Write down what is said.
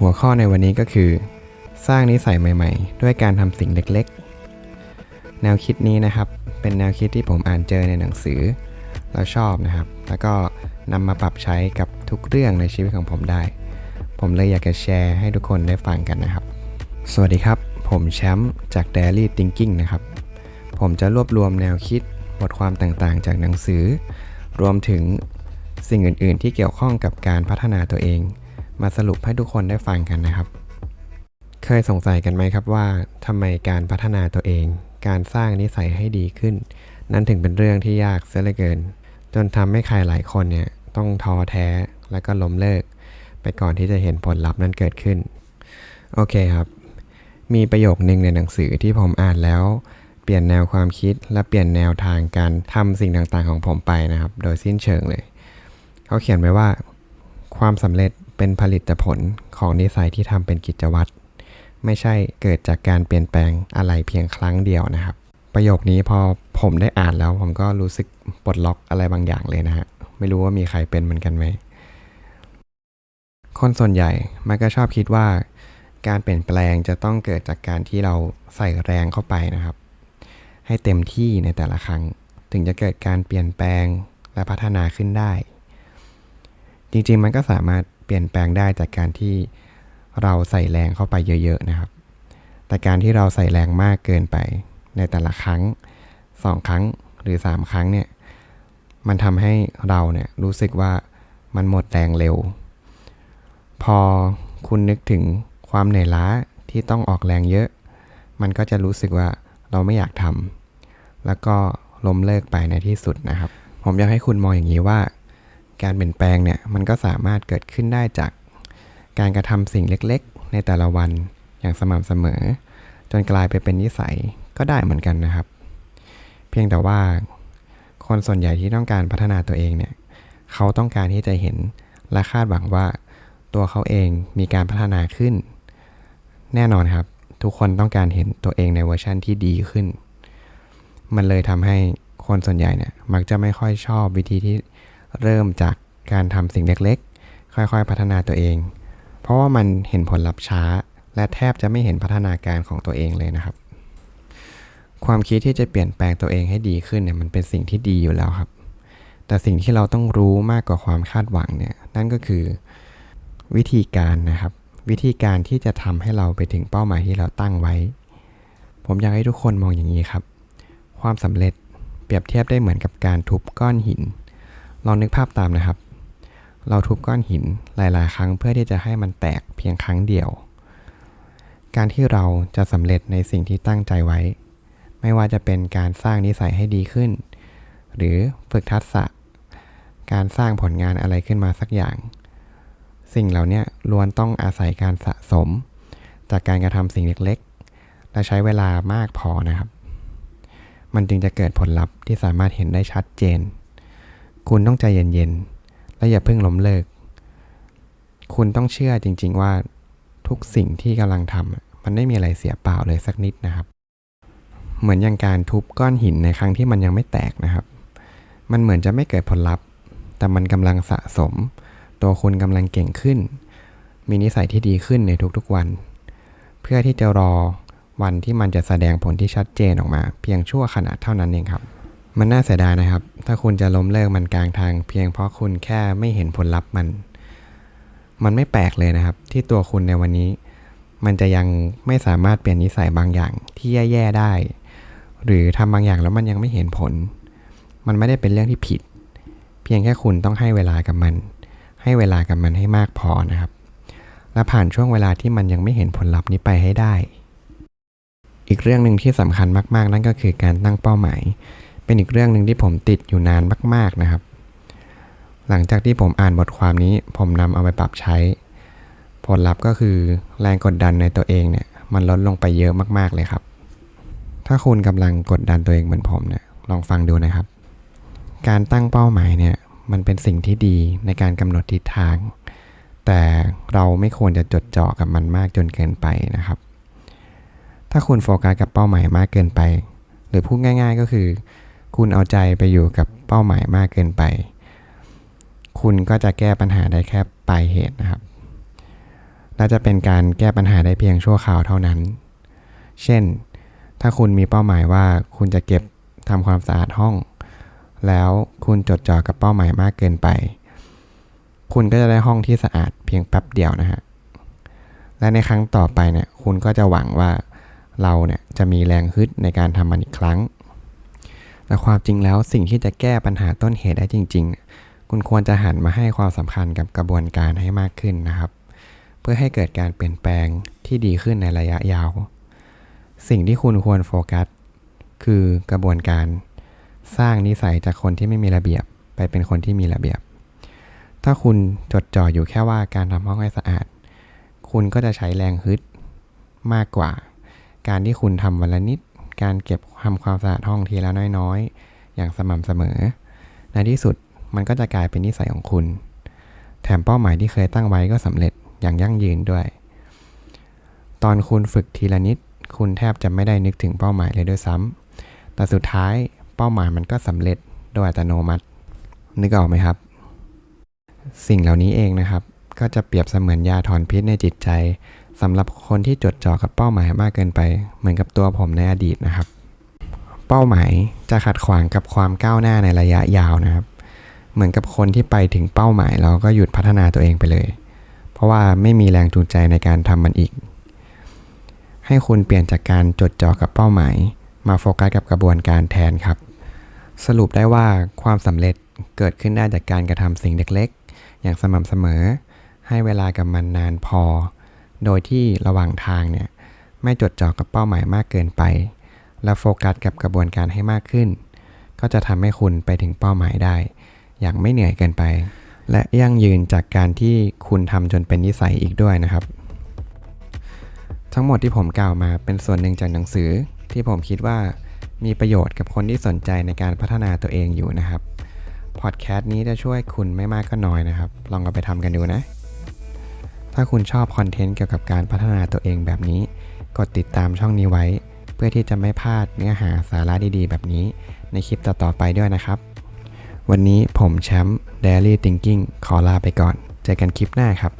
หัวข้อในวันนี้ก็คือ สร้างนิสัยใหม่ ๆ ด้วยการทำสิ่งเล็กๆ แนวคิดนี้นะครับ เป็นแนวคิดที่ผมอ่านเจอในหนังสือ แล้วชอบนะครับ แล้วก็นำมาปรับใช้กับทุกเรื่องในชีวิตของผมได้ ผมเลยอยากจะแชร์ให้ทุกคนได้ฟังกันนะครับ สวัสดีครับ ผมแชมป์จาก Daily Thinking นะครับ ผมจะรวบรวมแนวคิดบทความต่างๆ จากหนังสือ รวมถึงสิ่งอื่น ๆ ที่เกี่ยวข้องกับการพัฒนาตัวเอง มาสรุปให้ทุกคนได้ฟังกันนะครับ เคยสงสัยกันไหมครับว่าทำไมการพัฒนาตัวเอง การสร้างนิสัยให้ดีขึ้น นั้นถึงเป็นเรื่องที่ยากเสียเหลือเกิน จนทำให้ใครหลายคนเนี่ยต้องท้อแท้และก็ล้มเลิก ไปก่อนที่จะเห็นผลลัพธ์นั้นเกิดขึ้น โอเคครับ มีประโยคนึงในหนังสือที่ผมอ่านแล้วเปลี่ยนแนวความคิดและเปลี่ยนแนวทางการทำสิ่งต่างๆของผมไปนะครับ โดยสิ้นเชิงเลย เขาเขียนไว้ว่า ความสำเร็จ เป็นผลิตผลของนิสัยที่ทำเป็นกิจวัตร ไม่ใช่เกิดจากการเปลี่ยนแปลงอะไรเพียงครั้งเดียวนะครับ ประโยคนี้พอผมได้อ่านแล้ว ผมก็รู้สึกปลดล็อกอะไรบางอย่างเลยนะฮะ ไม่รู้ว่ามีใครเป็นเหมือนกันไหม คนส่วนใหญ่มักก็ชอบคิดว่า การเปลี่ยนแปลงจะต้องเกิดจากการที่เราใส่แรงเข้าไปนะครับ ให้เต็มที่ในแต่ละครั้ง ถึงจะเกิดการเปลี่ยนแปลงและพัฒนาขึ้นได้ จริงๆมันก็สามารถ เปลี่ยนแปลงได้จากการที่เราใส่แรงเข้าไปเยอะ ๆนะครับ แต่การที่เราใส่แรงมากเกินไปในแต่ละครั้งสองครั้งหรือสามครั้งเนี่ย มันทำให้เราเนี่ยรู้สึกว่ามันหมดแรงเร็ว พอคุณนึกถึงความเหนื่อยล้าที่ต้องออกแรงเยอะ มันก็จะรู้สึกว่าเราไม่อยากทำแล้วก็ล้มเลิกไปในที่สุดนะครับ ผมอยากให้คุณมองอย่างนี้ว่า การเปลี่ยนแปลงเนี่ยมันก็สามารถเกิดขึ้นได้จากการกระทำสิ่งเล็กๆ ในแต่ละวันอย่างสม่ำเสมอ จนกลายไปเป็นนิสัยก็ได้เหมือนกันนะครับ เพียงแต่ว่าคนส่วนใหญ่ที่ต้องการพัฒนาตัวเองเนี่ยเขาต้องการที่จะเห็นและคาดหวังว่าตัวเขาเองมีการพัฒนาขึ้น แน่นอนครับ ทุกคนต้องการเห็นตัวเองในเวอร์ชั่นที่ดีขึ้น มันเลยทำให้คนส่วนใหญ่เนี่ยมักจะไม่ค่อยชอบวิธีที่ เริ่มจากการทำสิ่งเล็กๆ ค่อยๆ พัฒนาตัวเอง เพราะว่ามันเห็นผลลัพธ์ช้า และแทบจะไม่เห็นพัฒนาการของตัวเองเลยนะครับ ความคิดที่จะเปลี่ยนแปลงตัวเองให้ดีขึ้นเนี่ยมันเป็นสิ่งที่ดีอยู่แล้วครับ แต่สิ่งที่เราต้องรู้มากกว่าความคาดหวังเนี่ยนั่นก็คือวิธีการนะครับ วิธีการที่จะทำให้เราไปถึงเป้าหมายที่เราตั้งไว้ ผมอยากให้ทุกคนมองอย่างนี้ครับ ความสำเร็จเปรียบเทียบได้เหมือนกับการทุบก้อนหิน ลองนึกภาพตามนะครับ เราทุบก้อนหินหลาย ๆ ครั้งเพื่อที่จะให้มันแตกเพียงครั้งเดียว การที่เราจะสำเร็จในสิ่งที่ตั้งใจไว้ ไม่ว่าจะเป็นการสร้างนิสัยให้ดีขึ้น หรือฝึกทักษะ การสร้างผลงานอะไรขึ้นมาสักอย่าง สิ่งเหล่านี้ล้วนต้องอาศัยการสะสม จากการกระทำสิ่งเล็ก ๆ และใช้เวลามากพอนะครับ มันจึงจะเกิดผลลัพธ์ที่สามารถเห็นได้ชัดเจน คุณต้องใจเย็นๆ และอย่าเพิ่งล้มเลิก คุณต้องเชื่อจริง ๆ ว่าทุกสิ่งที่กำลังทำมันไม่มีอะไรเสียเปล่าเลยสักนิดนะครับ เหมือนอย่างการทุบก้อนหินในครั้งที่มันยังไม่แตกนะครับ มันเหมือนจะไม่เกิดผลลัพธ์ แต่มันกำลังสะสม ตัวคุณกำลังเก่งขึ้น มีนิสัยที่ดีขึ้นในทุกๆวัน เพื่อที่จะรอวันที่มันจะแสดงผลที่ชัดเจนออกมา เพียงชั่วขณะเท่านั้นเองครับ มันน่าเสียดายนะครับ ถ้าคุณจะล้มเลิกมันกลางทาง เพียงเพราะคุณแค่ไม่เห็นผลลัพธ์มัน มันไม่แปลกเลยนะครับ ที่ตัวคุณในวันนี้ มันจะยังไม่สามารถเปลี่ยนนิสัยบางอย่างที่แย่ๆได้ หรือทำบางอย่างแล้วมันยังไม่เห็นผล มันไม่ได้เป็นเรื่องที่ผิด เพียงแค่คุณต้องให้เวลากับมัน ให้เวลากับมันให้มากพอนะครับ และผ่านช่วงเวลาที่มันยังไม่เห็นผลลัพธ์นี้ไปให้ได้ อีกเรื่องหนึ่งที่สำคัญมากๆ นั่นก็คือการตั้งเป้าหมาย เป็นอีกเรื่องหนึ่งที่ผมติดอยู่นานมาก ๆนะครับ หลังจากที่ผมอ่านบทความนี้ ผมนำเอาไปปรับใช้ ผลลัพธ์ก็คือแรงกดดันในตัวเองเนี่ย มันลดลงไปเยอะมาก ๆเลยครับ ถ้าคุณกำลังกดดันตัวเองเหมือนผมเนี่ยลองฟังดูนะครับ การตั้งเป้าหมายเนี่ยมันเป็นสิ่งที่ดีในการกำหนดทิศทาง แต่เราไม่ควรจะจดจ่อกับมันมากจนเกินไปนะครับ ถ้าคุณโฟกัสกับเป้าหมายมากเกินไป หรือพูดง่าย ๆ ก็คือ คุณเอาใจไปอยู่กับเป้าหมายมากเกินไป คุณก็จะแก้ปัญหาได้แค่ปลายเหตุนะครับและจะเป็นการแก้ปัญหาได้เพียงชั่วคราวเท่านั้น เช่น ถ้าคุณมีเป้าหมายว่าคุณจะเก็บทำความสะอาดห้อง แล้วคุณจดจ่อกับเป้าหมายมากเกินไป คุณก็จะได้ห้องที่สะอาดเพียงแป๊บเดียวนะฮะ และในครั้งต่อไปเนี่ย คุณก็จะหวังว่าเราเนี่ยจะมีแรงฮึดในการทำมันอีกครั้ง แต่ความจริงแล้วสิ่งที่จะแก้ปัญหาต้นเหตุได้จริง ๆ คุณควรจะหันมาให้ความสำคัญกับกระบวนการให้มากขึ้นนะครับ เพื่อให้เกิดการเปลี่ยนแปลงที่ดีขึ้นในระยะยาว สิ่งที่คุณควรโฟกัส คือกระบวนการสร้างนิสัยจากคนที่ไม่มีระเบียบ ไปเป็นคนที่มีระเบียบ ถ้าคุณจดจ่ออยู่แค่ว่าการทำห้องให้สะอาด คุณก็จะใช้แรงฮึดมากกว่า การที่คุณทำวันละนิด การเก็บทำความสะอาดห้องทีละน้อยๆ อย่างสม่ำเสมอ ในที่สุดมันก็จะกลายเป็นนิสัยของคุณ แถมเป้าหมายที่เคยตั้งไว้ก็สำเร็จอย่างยั่งยืนด้วย ตอนคุณฝึกทีละนิด คุณแทบจะไม่ได้นึกถึงเป้าหมายเลยด้วยซ้ำแต่สุดท้ายเป้าหมายมันก็สำเร็จโดยอัตโนมัติ นึกออกไหมครับ สิ่งเหล่านี้เองนะครับ ก็จะเปรียบเสมือนยาถอนพิษในจิตใจ สำหรับคนที่จดจ่อกับเป้าหมายมากเกินไป เหมือนกับตัวผมในอดีตนะครับ เป้าหมายจะขัดขวางกับความก้าวหน้าในระยะยาวนะครับ เหมือนกับคนที่ไปถึงเป้าหมายแล้วก็หยุดพัฒนาตัวเองไปเลย เพราะว่าไม่มีแรงจูงใจในการทำมันอีก ให้คุณเปลี่ยนจากการจดจ่อกับเป้าหมาย มาโฟกัสกับกระบวนการแทนครับ สรุปได้ว่าความสำเร็จเกิดขึ้นได้จากการกระทำสิ่งเล็กๆ อย่างสม่ำเสมอ ให้เวลากับมันนานพอ โดยที่ระหว่างทางเนี่ยไม่จดจ่อกับเป้าหมายมากเกินไป และโฟกัสกับกระบวนการให้มากขึ้น ก็จะทำให้คุณไปถึงเป้าหมายได้ อย่างไม่เหนื่อยเกินไป และยั่งยืนจากการที่คุณทำจนเป็นนิสัยอีกด้วยนะครับ ทั้งหมดที่ผมกล่าวมาเป็นส่วนหนึ่งจากหนังสือ ที่ผมคิดว่ามีประโยชน์กับคนที่สนใจในการพัฒนาตัวเองอยู่นะครับพอดแคสต์นี้จะช่วยคุณไม่มากก็น้อยนะครับ ลองเอาไปทำกันดูนะ ถ้าคุณชอบคอนเทนต์เกี่ยวกับการพัฒนาตัวเองแบบนี้ กดติดตามช่องนี้ไว้ เพื่อที่จะไม่พลาดเนื้อหาสาระดีๆ แบบนี้ในคลิปต่อๆไปด้วยนะครับ วันนี้ผมแชมป์ Daily Thinking ขอลาไปก่อน เจอกันคลิปหน้าครับ